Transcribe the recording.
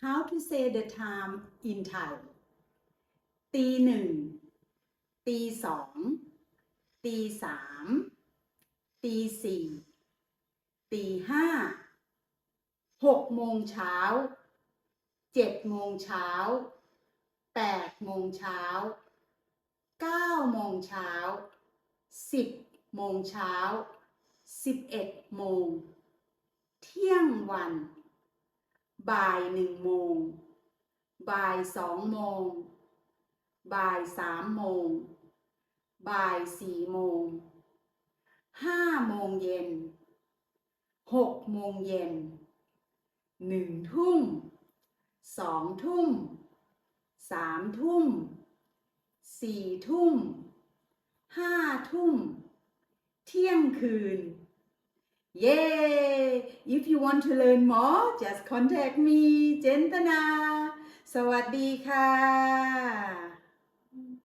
how to say the time in Thai ตีหนึ่ง ตีสอง ตีสาม ตีสี่ ตีห้า หกโมงเช้า เจ็ดโมงเช้า แปดโมงเช้า เก้าโมงเช้า สิบโมงเช้า สิบเอ็ดโมง เที่ยงวัน บ่ายหนึ่งโมง บ่ายสองโมง บ่ายสามโมง บ่ายสี่โมง ห้าโมงเย็น หกโมงเย็น หนึ่งทุ่ม สองทุ่ม สามทุ่ม สี่ทุ่ม ห้าทุ่ม เที่ยงคืน Yay! If you want to learn more, just contact me, เจนตนา สวัสดีค่ะ